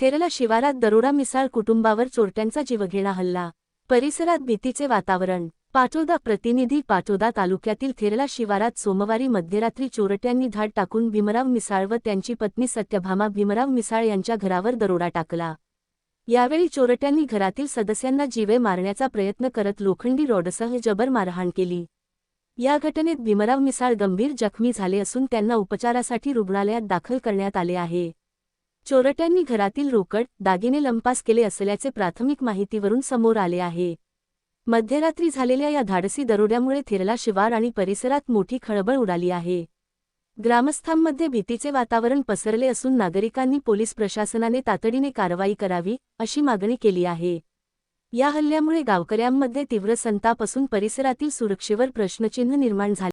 थेरला शिवारात दरोडा मिसाळ कुटुंबावर चोरट्यांचा जीवघेणा हल्ला. परिसरात भीतीचे वातावरण. पाटोदा प्रतिनिधी पाटोदा तालुक्यातील थेरला शिवारात सोमवारी मध्यरात्री चोरट्यांनी धाड टाकून भीमराव मिसाळ व त्यांची पत्नी सत्यभामा भीमराव मिसाळ यांच्या घरावर दरोडा टाकला. यावेळी चोरट्यांनी घरातील सदस्यांना जीवे मारण्याचा प्रयत्न करत लोखंडी रॉडसह जबर मारहाण केली. या घटनेत भीमराव मिसाळ गंभीर जखमी झाले असून त्यांना उपचारासाठी रुग्णालयात दाखल करण्यात आले आहे. चोरट्यांनी घरातील रोकड दागिने लंपास केले असल्याचे प्राथमिक माहितीवरून समोर आले आहे. मध्यरात्री झालेल्या या धाडसी दरोड्यामुळे थिरला शिवार आणि परिसरात मोठी खळबळ उडाली आहे. ग्रामस्थांमध्ये भीतीचे वातावरण पसरले असून नागरिकांनी पोलीस प्रशासनाने तातडीने कारवाई करावी अशी मागणी केली आहे. या हल्ल्यामुळे गावकऱ्यांमध्ये तीव्र संताप असून परिसरातील सुरक्षेवर प्रश्नचिन्ह निर्माण झाले.